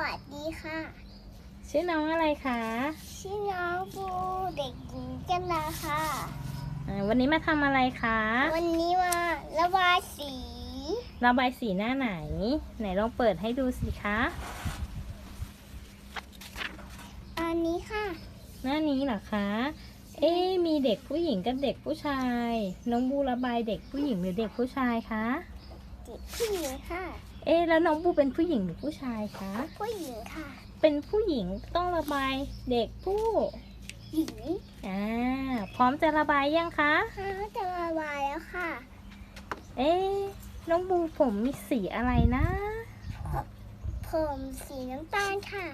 วัสดีค่ะ ชื่อน้องอะไรคะ ชื่อน้องปูเด็กหญิงจันดาค่ะอ่าวันนี้มาทำอะไรคะ วันนี้มาระบายสีระบายสีหน้าไหน ไหนลองเปิดให้ดูสิคะ อันนี้ค่ะ หน้านี้เหรอคะ เอ๊ะมีเด็กผู้หญิงกับเด็กผู้ชาย น้องบูระบายเด็กผู้หญิงหรือเด็กผู้ชายคะจิต ผู้หญิงค่ะ เอ๊ะแล้วน้องบูเป็นผู้หญิงหรือผู้ชายคะ ผู้หญิงค่ะ เป็นผู้หญิงต้องระบายเด็กผู้หญิงอ่าพร้อมจะระบายยังคะค่ะจะระบายแล้วค่ะ เอ๊ะน้องบูผมมีสีอะไรนะ ผมสีน้ำตาลค่ะ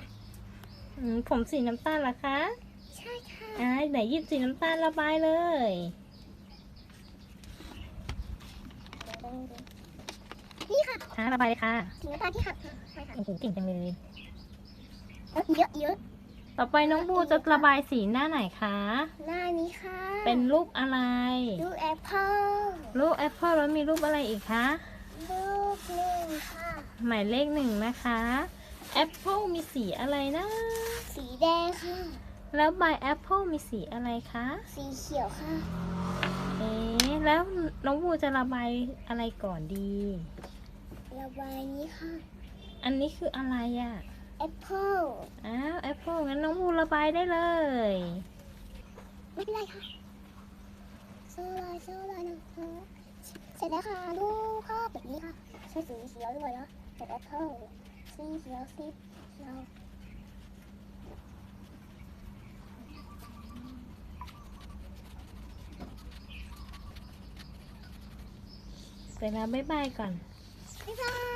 อืมผมสีน้ำตาลเหรอคะ ใช่ค่ะอ่าไหนหยิบสีน้ำตาลระบายเลยนี่ค่ะอ่าระบายเลยค่ะสีน้ำตาลที่หักค่ะใช่ค่ะโอ้โหเก่งจังเลยเยอะเยอะต่อไปน้องบูจะระบายสีหน้าไหนคะ หน้านี้ค่ะเป็นรูปอะไรลูกแอปเปิ้ลรูปแอปเปิลแล้วมีรูปอะไรอีกคะลูกหนึ่งค่ะหมายเลขหนึ่งนะคะแอปเปิลมีสีอะไรนะ สีแดงค่ะ แล้วใบแอปเปิลมีสีอะไรคะ สีเขียวค่ะ เอ๊ะแล้วน้องบูจะระบายอะไรก่อนดี ระบายนี้ค่ะ อันนี้คืออะไรอะแอปเปิ้ลอ้าวแอปเปิลงั้นน้องบูระบายได้เลย ไม่เป็นไรค่ะโซ่ลอยโซ่ลอยนะคะเสร็จแล้วค่ะลูกภาพแบบนี้ค่ะใช้สีเขียวด้วยนะเป็นแอปเปิ้ลสีเขียวสีเขียวเสร็จแล้วบ๊ายบายก่อน บ๊ายบาย